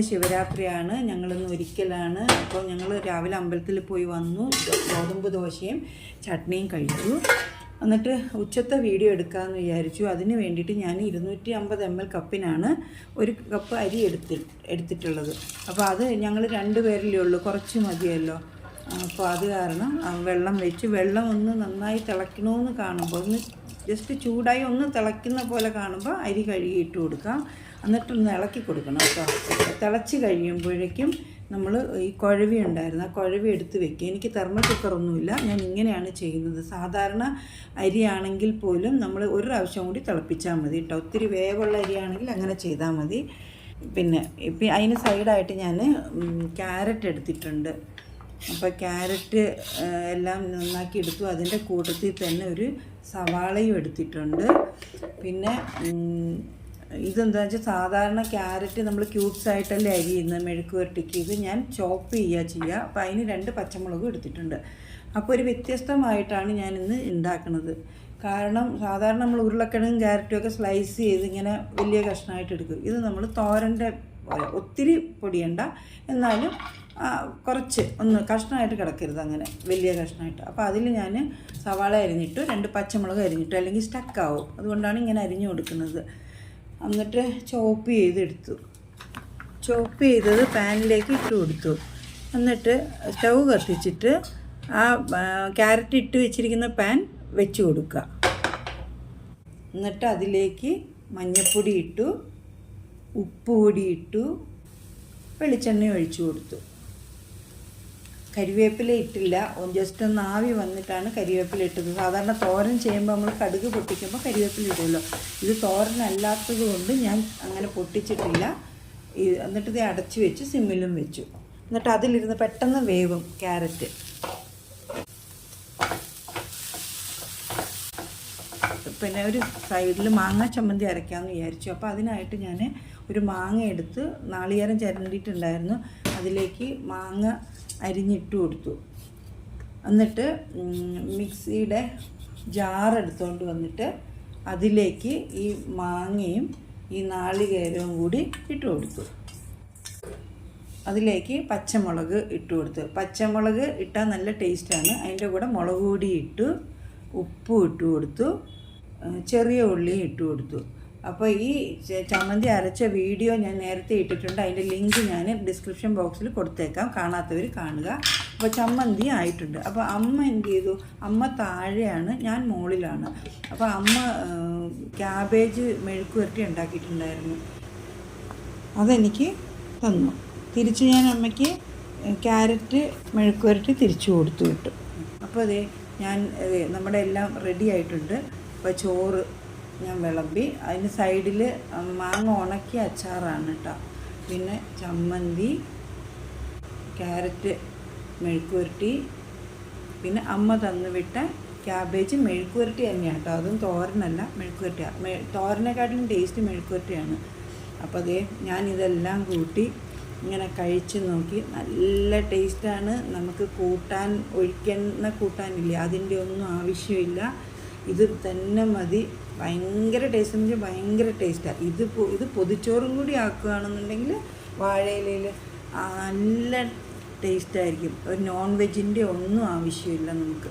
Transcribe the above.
ശിവരാത്രിയാണ്. ഞങ്ങളിന്ന് ഒരിക്കലാണ്. അപ്പോൾ ഞങ്ങൾ രാവിലെ അമ്പലത്തിൽ പോയി വന്നു. ഗോതമ്പ് ദോശയും ചട്നിയും കഴിച്ചു. എന്നിട്ട് ഉച്ചത്തെ വീഡിയോ എടുക്കാമെന്ന് വിചാരിച്ചു. അതിന് വേണ്ടിയിട്ട് ഞാൻ ഇരുന്നൂറ്റി അമ്പത് എം എൽ കപ്പിനാണ് ഒരു കപ്പ് അരി എടുത്തി എടുത്തിട്ടുള്ളത്. അപ്പോൾ അത് ഞങ്ങൾ രണ്ട് പേരിലേ ഉള്ളൂ. കുറച്ച് മതിയല്ലോ. അപ്പോൾ അത് കാരണം വെള്ളം വെച്ച് വെള്ളം ഒന്ന് നന്നായി തിളയ്ക്കണമെന്ന് കാണുമ്പോൾ ഒന്ന് ജസ്റ്റ് ചൂടായി ഒന്ന് തിളയ്ക്കുന്ന പോലെ കാണുമ്പോൾ അരി കഴുകി ഇട്ട് കൊടുക്കാം. എന്നിട്ടൊന്ന് ഇളക്കി കൊടുക്കണം കേട്ടോ. തിളച്ച് കഴിയുമ്പോഴേക്കും നമ്മൾ ഈ കുഴവി ഉണ്ടായിരുന്നു. ആ കുഴവി എടുത്ത് വെക്കുക. എനിക്ക് തെർമൽ കുക്കറൊന്നുമില്ല ഞാൻ ഇങ്ങനെയാണ് ചെയ്യുന്നത്. സാധാരണ അരിയാണെങ്കിൽ പോലും നമ്മൾ ഒരു പ്രാവശ്യം കൂടി തിളപ്പിച്ചാൽ മതി കേട്ടോ. ഒത്തിരി വേവുള്ള അരിയാണെങ്കിൽ അങ്ങനെ ചെയ്താൽ മതി. പിന്നെ ഇപ്പം അതിന് സൈഡായിട്ട് ഞാൻ ക്യാരറ്റ് എടുത്തിട്ടുണ്ട്. അപ്പോൾ ക്യാരറ്റ് എല്ലാം നന്നാക്കി എടുത്തു. അതിന്റെ കൂട്ടത്തിൽ തന്നെ ഒരു സവാളയും എടുത്തിട്ടുണ്ട്. പിന്നെ ഇതെന്താണെന്ന് ഇതെന്താ വെച്ചാൽ സാധാരണ ക്യാരറ്റ് നമ്മൾ ക്യൂബ്സ് ആയിട്ടല്ലേ അരിയുന്നത് മെഴുക്ക് വരട്ടിക്ക്. ഇത് ഞാൻ ചോപ്പ് ചെയ്യുക ചെയ്യുക അപ്പോൾ അതിന് രണ്ട് പച്ചമുളകും എടുത്തിട്ടുണ്ട്. അപ്പോൾ ഒരു വ്യത്യസ്തമായിട്ടാണ് ഞാൻ ഇന്ന് ഉണ്ടാക്കുന്നത് കാരണം സാധാരണ നമ്മൾ ഉരുളക്കിഴങ്ങും ക്യാരറ്റും ഒക്കെ സ്ലൈസ് ചെയ്ത് ഇങ്ങനെ വലിയ കഷ്ണമായിട്ട് എടുക്കും. ഇത് നമ്മൾ തോരന്റെ പോലെ ഒത്തിരി പൊടിയണ്ട. എന്നാലും കുറച്ച് ഒന്ന് കഷ്ണമായിട്ട് കിടക്കരുത് അങ്ങനെ. വലിയ കഷ്ണമായിട്ട്. അപ്പോൾ അതിൽ ഞാൻ സവാള അരിഞ്ഞിട്ട് രണ്ട് പച്ചമുളക് അരിഞ്ഞിട്ട് അല്ലെങ്കിൽ സ്റ്റക്കാവും അതുകൊണ്ടാണ് ഇങ്ങനെ അരിഞ്ഞു കൊടുക്കുന്നത്. എന്നിട്ട് ചോപ്പ് ചെയ്തെടുത്തു. ചോപ്പ് ചെയ്തത് പാനിലേക്ക് ഇട്ട് കൊടുത്തു. എന്നിട്ട് സ്റ്റൗ കത്തിച്ചിട്ട് ആ ക്യാരറ്റ് ഇട്ട് വെച്ചിരിക്കുന്ന പാൻ വെച്ച് കൊടുക്കുക. എന്നിട്ട് അതിലേക്ക് മഞ്ഞൾപ്പൊടി ഇട്ടു. ഉപ്പ് പൊടിയിട്ടു വെളിച്ചെണ്ണ ഒഴിച്ചു കൊടുത്തു. കരിവേപ്പില ഇട്ടില്ല. ജസ്റ്റ് ഒന്ന് ആവി വന്നിട്ടാണ് കരിവേപ്പില ഇട്ടത്. സാധാരണ തോരൻ ചെയ്യുമ്പോൾ നമ്മൾ കടുക് പൊട്ടിക്കുമ്പോൾ കരിവേപ്പില ഇടുമല്ലോ ഇത് തോരനല്ലാത്തത് കൊണ്ട് ഞാൻ അങ്ങനെ പൊട്ടിച്ചിട്ടില്ല. എന്നിട്ട് ഇത് അടച്ചു വെച്ച് സിമ്മിലും വെച്ചു. എന്നിട്ട് അതിലിരുന്ന് പെട്ടെന്ന് വേവും ക്യാരറ്റ്. പിന്നെ ഒരു സൈഡിൽ മാങ്ങ ചമ്മന്തി അരയ്ക്കാമെന്ന് വിചാരിച്ചു. അപ്പോൾ അതിനായിട്ട് ഞാൻ ഒരു മാങ്ങ എടുത്ത് നാളികേരം ചിരണ്ടിയിട്ടുണ്ടായിരുന്നു. അതിലേക്ക് മാങ്ങ അരിഞ്ഞിട്ട് കൊടുത്തു. എന്നിട്ട് മിക്സിയുടെ ജാർ എടുത്തുകൊണ്ട് വന്നിട്ട് അതിലേക്ക് ഈ മാങ്ങയും ഈ നാളികേരവും കൂടി ഇട്ട് കൊടുത്തു. അതിലേക്ക് പച്ചമുളക് ഇട്ട് കൊടുത്തു. പച്ചമുളക് ഇട്ടാൽ നല്ല ടേസ്റ്റാണ്. അതിന്റെ കൂടെ മുളക് പൊടി ഇട്ടു ഉപ്പും ഇട്ട് കൊടുത്തു ചെറിയ ഉള്ളിയും ഇട്ട് കൊടുത്തു. അപ്പോൾ ഈ ചമ്മന്തി അരച്ച വീഡിയോ ഞാൻ നേരത്തെ ഇട്ടിട്ടുണ്ട്. അതിന്റെ ലിങ്ക് ഞാൻ ഡിസ്ക്രിപ്ഷൻ ബോക്സിൽ കൊടുത്തേക്കാം. കാണാത്തവർ കാണുക. അപ്പോൾ ചമ്മന്തി ആയിട്ടുണ്ട്. അപ്പോൾ അമ്മ എന്ത് ചെയ്തു? അമ്മ താഴെയാണ് ഞാൻ മുകളിലാണ് അപ്പോൾ അമ്മ ക്യാബേജ് മെഴുക്ക് വരട്ടി ഉണ്ടാക്കിയിട്ടുണ്ടായിരുന്നു. അതെനിക്ക് തന്നു. തിരിച്ച് ഞാൻ അമ്മയ്ക്ക് ക്യാരറ്റ് മെഴുക്ക് വരട്ടി തിരിച്ചു കൊടുത്തു വിട്ടു. അപ്പോൾ അതെ ഞാൻ നമ്മുടെ എല്ലാം റെഡി ആയിട്ടുണ്ട്. അപ്പോൾ ചോറ് ഞാൻ വിളമ്പി. അതിന് സൈഡിൽ മാങ്ങ ഉണക്കിയ അച്ചാറാണ് കേട്ടോ പിന്നെ ചമ്മന്തി ക്യാരറ്റ് മെഴുക്കുരുട്ടി പിന്നെ അമ്മ തന്നു വിട്ട ക്യാബേജ് മെഴുക്കുരുട്ടി തന്നെയാണ് കേട്ടോ അതും തോരനല്ല മെഴുക്കുരുട്ടിയാണ് മെ തോരനെക്കാട്ടിലും ടേസ്റ്റ് മെഴുക്കുരുട്ടിയാണ് അപ്പോൾ അതേ ഞാനിതെല്ലാം കൂട്ടി ഇങ്ങനെ കഴിച്ച് നോക്കി. നല്ല ടേസ്റ്റാണ് നമുക്ക് കൂട്ടാൻ ഒഴിക്കുന്ന കൂട്ടാനില്ല അതിന്റെ ഒന്നും ആവശ്യമില്ല. ഇത് തന്നെ മതി. ഭയങ്കര ടേസ്റ്റ് എന്ന് വെച്ചാൽ ഭയങ്കര ടേസ്റ്റാണ് ഇത് ഇത് പൊതിച്ചോറും കൂടി ആക്കുകയാണെന്നുണ്ടെങ്കിൽ വാഴയിലയിൽ നല്ല ടേസ്റ്റായിരിക്കും ഒരു നോൺ വെജിന്റെ ഒന്നും ആവശ്യമില്ല നമുക്ക്.